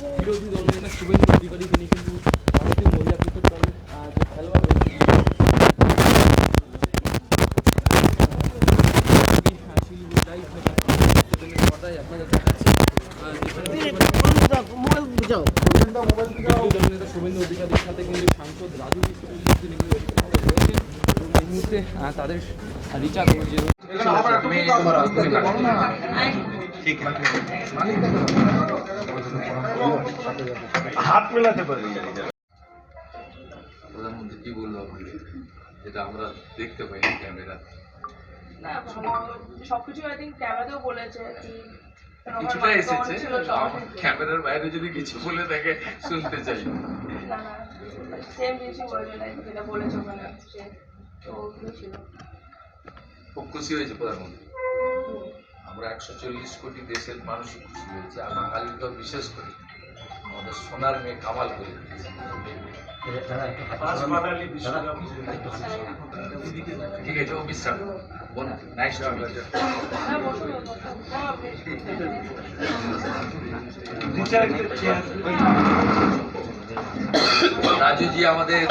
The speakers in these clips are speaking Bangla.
বিরোধী দলনেতা শুভেন্দু অধিকারী তিনি কিন্তু ভারতীয় মহিলা ক্রিকেট দলের যে খেলোয়াড় শুভেন্দু অধিকারীর সাথে কিন্তু সাংসদ রাজু তিনি এই মুহূর্তে তাদের রিচার্জ যে হাত মেলাতে পারি। প্রধানমন্ত্রী কি বলল আপনাকে যেটা আমরা দেখতে পাই না ক্যামেরা। না সবকিছু আই থিঙ্ক ক্যামেরাতেও বলেছে কিছুটা এসেছে। ক্যামেরার বাইরে যদি কিছু বলে থাকে শুনতে চাই। না না সেম জিনিসই বলেছে যেটা বলেছে ওখানে তো খুব খুশি হয়েছে প্রধানমন্ত্রী আমরা একশো চল্লিশ কোটি দেশের মানুষ খুশি হয়েছে আর বাঙালি তো বিশেষ করে। আমাদের সোনার মেয়ে কামাল করে ঠিক আছে ও বিশ্রাম। বোন নাইস রাজুজি আমাদের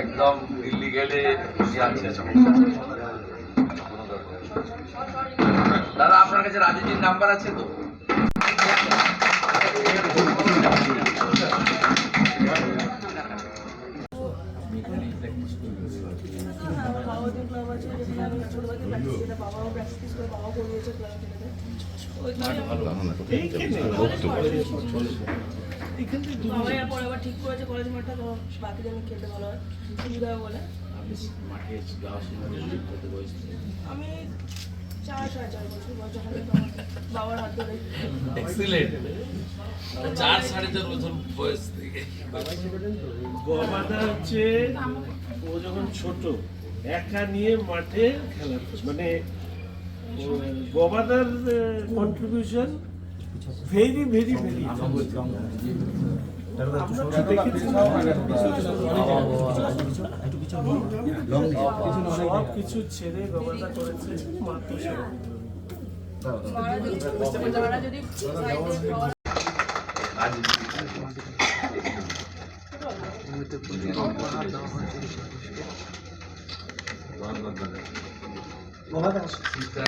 একদম দিল্লি গেলে খুশি আছে। দাদা, আপনার কাছে রাজুজির নাম্বার আছে তো? বাবা এবার ঠিক করেছে কলেজ মাঠটা ভালো হয় সুবিধা বলে আমি চার সাড়ে চার বছর বয়স যখন থেকে আমার বাবার হাত ধরে এক্সিলেন্ট চার সাড়ে চার বছর বয়স থেকে। গবাদা হচ্ছে ও যখন ছোট একা নিয়ে মাঠে খেলা মানে গবাদার কন্ট্রিবিউশন ভেরি ভেরি ভেরি সব কিছু ছেড়ে গবাদা করেছে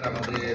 আমাদের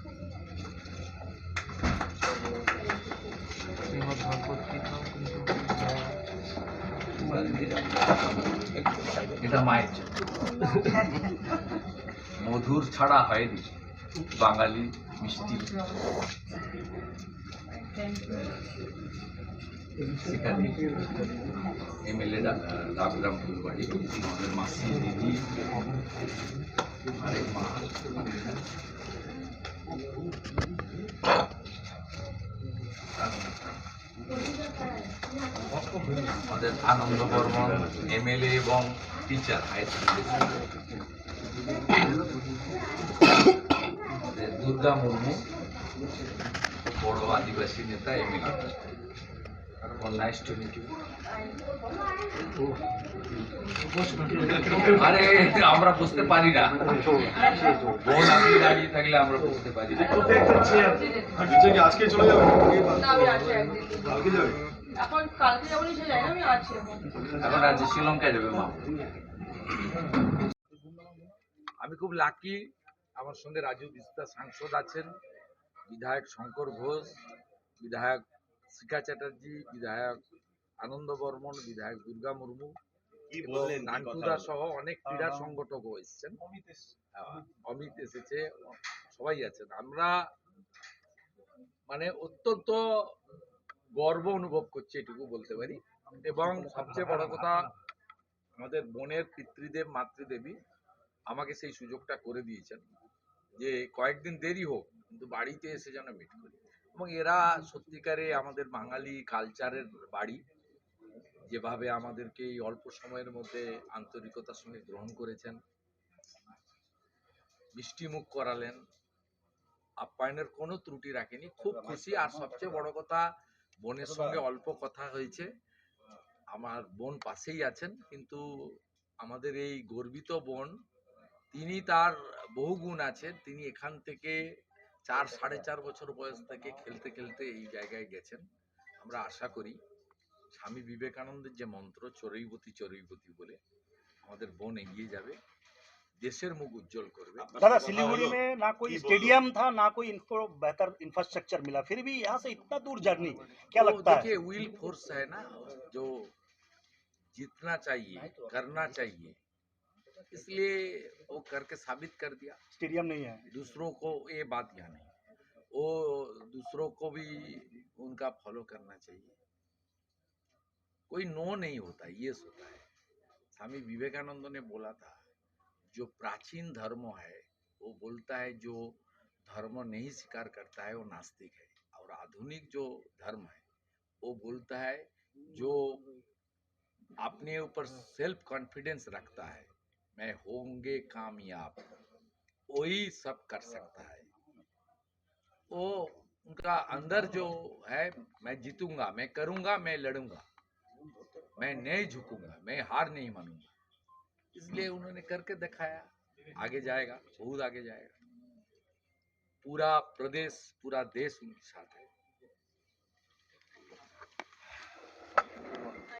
এটা মায়ের মধুর ছাড়া হয়নি। বাঙালি মিষ্টি। সেখানে এমএলএ রামগ্রাম ফুলবাড়ি আমাদের মাসি, দিদি, আরেক মা। আমাদের আনন্দ বর্মন এমএলএ এবং টিচার হাই সেকেন্ডারি আমাদের দুর্গা মুর্মু, বড় আদিবাসী নেতা, এমএলএ। নাইস টু আরে আমরা বুঝতে পারি না। বোন আপনি দাঁড়িয়ে থাকলে আমরা বুঝতে পারি না। আজকে চলে যাবে আমি কালকে যাবে এখন কালকে যাব সে জানি আমি আছি এখন। এখন শ্রীলঙ্কায় যাবে মা। আমি খুব লাকি আমার সঙ্গে রাজু বিস্তার সাংসদ আছেন বিধায়ক শঙ্কর ঘোষ বিধায়ক শিখা চ্যাটার্জি বিধায়ক আনন্দ বর্মন বিধায়ক দুর্গা মুর্মু। এবং নান্টুদা সহ অনেক ক্রীড়া সংগঠকও এসেছেন। আহ, অমিত এসেছে। সবাই আছেন। আমরা মানে অত্যন্ত গর্ব অনুভব করছি এটুকু বলতে পারি। এবং সবচেয়ে বড় কথা আমাদের বোনের পিতৃদেব মাতৃদেবী আমাকে সেই সুযোগটা করে দিয়েছেন যে কয়েকদিন দেরি হোক কিন্তু বাড়িতে এসে যেন মিট করি। এবং এরা সত্যিকারে আমাদের বাঙালি কালচারের বাড়ি। যেভাবে আমাদেরকে এই অল্প সময়ের মধ্যে আন্তরিকতার সঙ্গে গ্রহণ করেছেন, মিষ্টিমুখ করালেন, আপ্যায়নের কোনো ত্রুটি রাখেনি। খুব খুশি। আর সবচেয়ে বড় কথা, বোনের সঙ্গে অল্প কথা হয়েছে। আমার বোন পাশেই আছেন, কিন্তু আমাদের এই গর্বিত বোন, তিনি তার বহু গুণ আছেন তিনি এখান থেকে চার, সাড়ে চার বছর বয়স থেকে খেলতে খেলতে এই জায়গায় গেছেন। আমরা আশা করি স্বামী বিবেকানন্দের যে মন্ত্র চরৈবতী চরৈবতী বলে আমাদের বোন এগিয়ে যাবে দেশের মুখ উজ্জ্বল করবে दादा सिलीगुड़ी में ना कोई की बोल स्टेडियम था ना कोई इनको बेहतर इंफ्रास्ट्रक्चर मिला फिर भी यहाँ से इतना दूर जर्नी क्या तो लगता है देखिए विल फोर्स है ना जो जीतना चाहिए करना चाहिए इसलिए वो करके साबित कर दिया स्टेडियम नहीं है दूसरों को ये बात यहाँ नहीं वो दूसरों को भी उनका फॉलो करना चाहिए कोई नो नहीं होता, ये होता है। स्वामी विवेकानंद ने बोला था, जो प्राचीन धर्म है, वो बोलता है जो धर्म नहीं स्वीकार करता है, वो नास्तिक है। और आधुनिक जो धर्म है, वो बोलता है जो अपने ऊपर सेल्फ कॉन्फिडेंस रखता है, मैं होंगे कामयाब, वही सब कर सकता है। वो उनका अंदर जो है, मैं जीतूँगा, मैं करूँगा, मैं लड़ूँगा। मैं नहीं झुकूँगा, मैं हार नहीं मानूँगा। इसलिए उन्होंने करके दिखाया, आगे जाएगा, बहुत आगे जाएगा। पूरा प्रदेश, पूरा देश उनके साथ है।